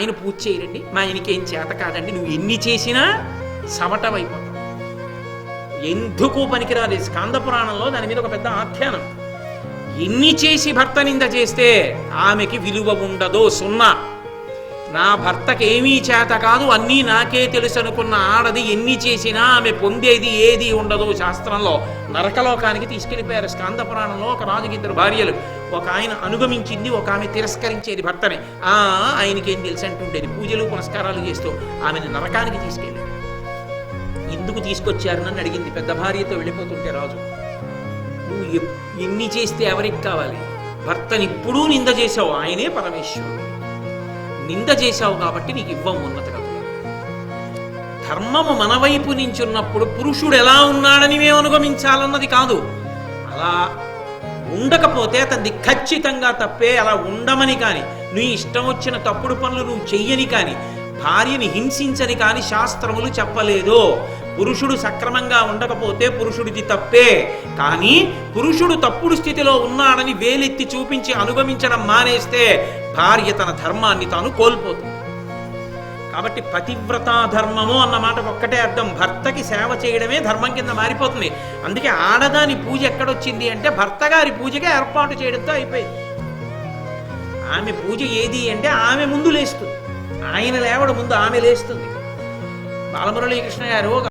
ఆయన పూజ చేయరండి. మా ఆయనకి ఏం చేత కాదండి. నువ్వు ఎన్ని చేసినా సమటమైపోతావు. ఎందుకు పనికిరాదు? స్కంద పురాణంలో దాని మీద ఒక పెద్ద ఆఖ్యానం. ఎన్ని చేసి భర్త నింద చేస్తే ఆమెకి విలువ ఉండదు సున్నా. నా భర్తకి ఏమీ చేత కాదు అన్నీ నాకే తెలుసు అనుకున్న ఆడది ఎన్ని చేసినా ఆమె పొందేది ఏది ఉండదు శాస్త్రంలో. నరకలోకానికి తీసుకెళ్ళిపోయారు స్కాంద పురాణంలో ఒక రాజుకి ఇద్దరు భార్యలు. ఒక ఆయన అనుగమించింది ఒక ఆమె తిరస్కరించేది భర్తని. ఆ ఆయనకి ఏం తెలుసు అంటుండేది. పూజలు పునస్కారాలు చేస్తూ ఆమెను నరకానికి తీసుకెళ్ళారు. ఎందుకు తీసుకొచ్చారు నన్ను అడిగింది. పెద్ద భార్యతో వెళ్ళిపోతుంటే రాజు నువ్వు ఎన్ని చేస్తే ఎవరికి కావాలి? భర్తనిప్పుడూ నింద చేసావు. ఆయనే పరమేశ్వరుడు. నింద చేశావు కాబట్టి నీకు ఇవ్వం ఉన్నత కథలు ధర్మము మన వైపు నుంచి ఉన్నప్పుడు పురుషుడు ఎలా ఉన్నాడని మేము అనుగమించాలన్నది కాదు. అలా ఉండకపోతే అతన్ని ఖచ్చితంగా తప్పే అలా ఉండమని కానీ నీ ఇష్టం వచ్చిన తప్పుడు పనులు నువ్వు చెయ్యని కానీ భార్యని హింసించని కానీ శాస్త్రములు చెప్పలేదు. పురుషుడు సక్రమంగా ఉండకపోతే పురుషుడిది తప్పే. కానీ పురుషుడు తప్పుడు స్థితిలో ఉన్నాడని వేలెత్తి చూపించి అనుగమించడం మానేస్తే భార్య తన ధర్మాన్ని తాను కోల్పోతుంది. కాబట్టి పతివ్రతా ధర్మము అన్న మాటకు ఒక్కటే అర్థం. భర్తకి సేవ చేయడమే ధర్మం కింద మారిపోతుంది. అందుకే ఆడదాని పూజ ఎక్కడొచ్చింది అంటే భర్త గారి పూజగా ఏర్పాటు చేయడంతో అయిపోయింది. ఆమె పూజ ఏది అంటే ఆమె ముందు లేస్తుంది. ఆయన లేవడం ముందు ఆమె లేస్తుంది. బాలమురళీకృష్ణ గారు ఒక